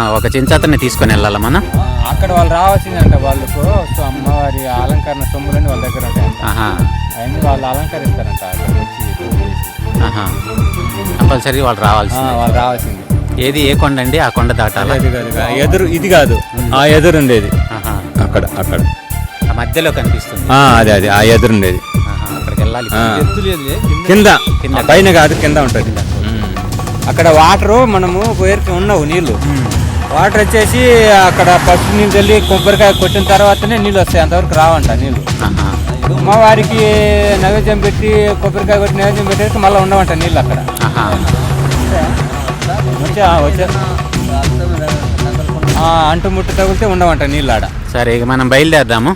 ఆ, ఒక చెంచాతని తీసుకొని వెళ్ళాలా మనం? అక్కడ వాళ్ళు రావాల్సిందంట వాళ్ళకు. సో అమ్మవారి అలంకరణ సొమ్ములని వాళ్ళ దగ్గర ఉంటాయంట. అవన్నీ వాళ్ళు అలంకరిస్తారంట కంపల్సరీ వాళ్ళు ఆ, రావాల్సింది వాళ్ళు రావాల్సింది. ఏది ఏ కొండ అండి? ఆ కొండ దాటాలా. ఎదురు ఇది కాదు. ఆ ఎదురు ఉండేది. అక్కడ అక్కడ. ఆ మధ్యలో కనిపిస్తుంది. అదే అదే. ఆ ఎదురు ఉండేది. అక్కడికి వెళ్ళాలి. కింద. కింద. పైన కాదు కింద ఉంటుంది. అక్కడ వాటర్ మనము పోయేకి ఉన్నావు నీళ్ళు. వాటర్ వచ్చేసి అక్కడ ఫస్ట్ నీళ్ళు వెళ్ళి కొబ్బరికాయ కొట్టిన తర్వాతనే నీళ్ళు వస్తాయి అంతవరకు రావంట నీళ్ళు ఆహా. అమ్మవారికి నైవేద్యం పెట్టి కొబ్బరికాయ కొట్టి నైవేద్యం పెట్టేసి మళ్ళీ ఉండవంట నీళ్ళు అక్కడ. వచ్చే ఆ, వచ్చే ఆ, అంటు ముట్టు తగిలితే ఉండవంట నీళ్ళు ఆడ సరే ఇక మనం బయలుదేరదాము.